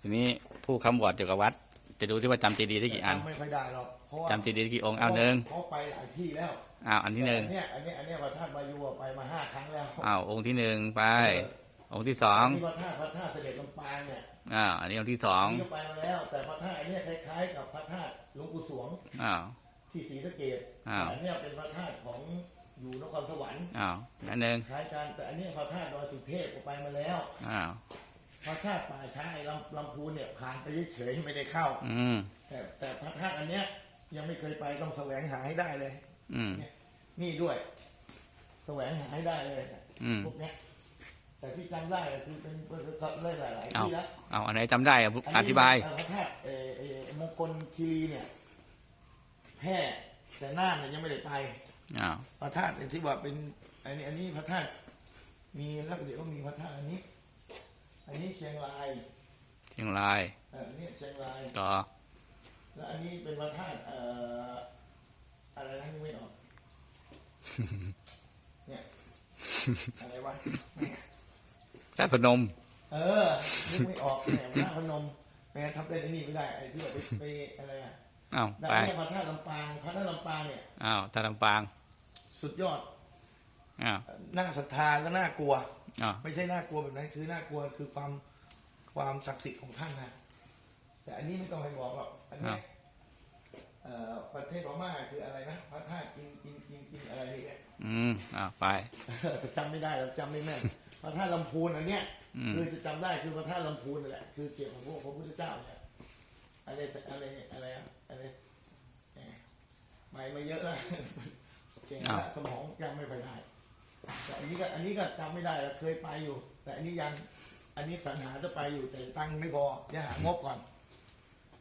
ทีนี้ผู้คำบวชเกี่ยวกับวัด จะดูที่ว่าจำเจดีย์ได้กี่อัน ไม่ค่อยได้หรอกเพราะว่าจำเจดีย์ได้กี่องค์เอาหนึ่งเขาไปหลายที่แล้วอ้าวอันที่หนึ่งอัเนี้ยอันเนี้ยอันเนี้ยพระธาตุบายูอะไปมาห้าครั้งแล้วอ้าวองค์ที่หนึ่งไป องค์ที่สองนี่พระธาตุพระธาตุเสด็จลำปางเนี่ยอ้าวอันนี้องค์ที่สองนี่ก็ไปมาแล้ว แต่พระธาตุอันเนี้ยคล้ายๆ กับพระธาตุหลวงปู่สวงอ้าวที่ศรีสะเกดอ้าวแต่อันเนี้ยเป็นพระธาตุของอยู่นครสวรรค์อ้าวอันหนึ่งคล้ายกันแต่อันเนี้ยพระธาตุดอยสุเทพก็ไปมาแล้วอ้าว พระธาตุป่าช้าไอ้ลำลำพูนเนี่ยผ่านไปเฉยๆไม่ได้เข้า อืม แต่แต่พระธาตุอันเนี้ย ยังไม่เคยไปต้องแสวงหาให้ได้เลยอืมนี่ด้วย แสวงหาให้ได้เลยอืม พวกเนี้ย แต่ที่จำได้ก็คือเป็นเล่หลายๆเอาที่แล้ว เอาอันไหนจำได้อะอธิบาย พระธาตุเอ่อเอ่อมงคลคีรีเนี่ยแพร่แต่น่านเนี่ยยังไม่ได้ไปอ้าว พระธาตุเนี่ยที่ว่าเป็นอันนี้อันนี้พระธาตุมีแล้วเดี๋ยวก็มีพระธาตุอันนี้ อันนี้เชียงรายเชียงรายเอออันนี้เชียงราย ต่อแล้วอันนี้เป็นพระธาตุเอ่ออะไรนะนึกไม่ออก เนี่ย อะไรวะชาติพนม เออนึกไม่ออกเนี่ยพระธาตุพนมแม่ทำเป็นไอ้นี่ไม่ได้ไอ้ที่ว่าไปไปอะไรอะอ้าวได้ไปเนี่ยพระธาตุลำปางพระธาตุลำปางเนี่ย อ้าวตาลำปางสุดยอดอ้าว น่าศรัทธาและน่ากลัว อ้าวไม่ใช่น่ากลัวแบบนั้นคือน่ากลัวคือความความศักดิ์สิทธิ์ของท่านนะแต่อันนี้ไม่ต้องให้บอกหรอกอันเนี้ยเอ่อประเทศพม่าคืออะไรนะพระธาตุกินกินกินกินอะไรนี่แหละอืมอ้าวไป แต่จำไม่ได้เราจำไม่แม่นพระธาตุลำพูนอันเนี้ยอืม คือจะจำได้คือพระธาตุลำพูนนั่นแหละคือเกี่ยวกับพวกพระพุทธเจ้าเนี่ยอะไรอะไรอะไรอะอะไรแหมไม่มาเยอะแล้วเก่งแล้วสมองยังไม่ไปได้ แต่อันนี้ก็อันนี้ก็จำไม่ได้เราเคยไปอยู่ แต่อันนี้ยัง อันนี้สัญหาจะไปอยู่แต่ตังค์ไม่พอจะหางบก่อน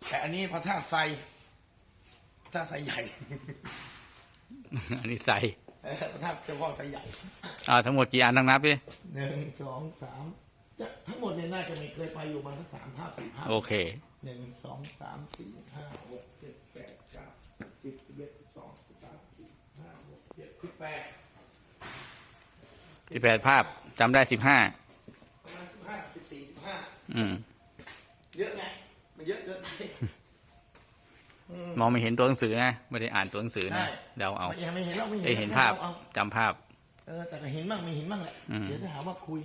แต่อันนี้พระธาตุไซพระธาตุไซใหญ่ อันนี้ใส่เออพระธาตุเจ้าพ่อไซใหญ่อ้าวทั้งหมดกี่อันทั้งนับดิหนึ่งสองสามจะทั้งหมดเนี่ยน่าจะมีเคยไปอยู่มาทั้งสามภาพสี่ภาพโอเค หนึ่งสองสามสี่ห้าหกเจ็ดแปดเก้าสิบสิบเอ็ดสิบสองสิบสามสิบห้าหกเจ็ดสิบแปด สิบแปดภาพจำได้สิบห้าประมาณสิบห้าสิบสี่สิบห้าอืม เยอะไงมันเยอะเยอะไปอืมมองไม่เห็นตัวหนังสือนะ ไม่ได้อ่านตัวหนังสือนะใช่เดาเอาไม่ยังไม่เห็นเราไม่เห็นได้เห็นภาพอจำภาพ เออแต่ก็เห็นบ้างไม่เห็นบ้างแหละอืม เดี๋ยวจะหาว่าคุย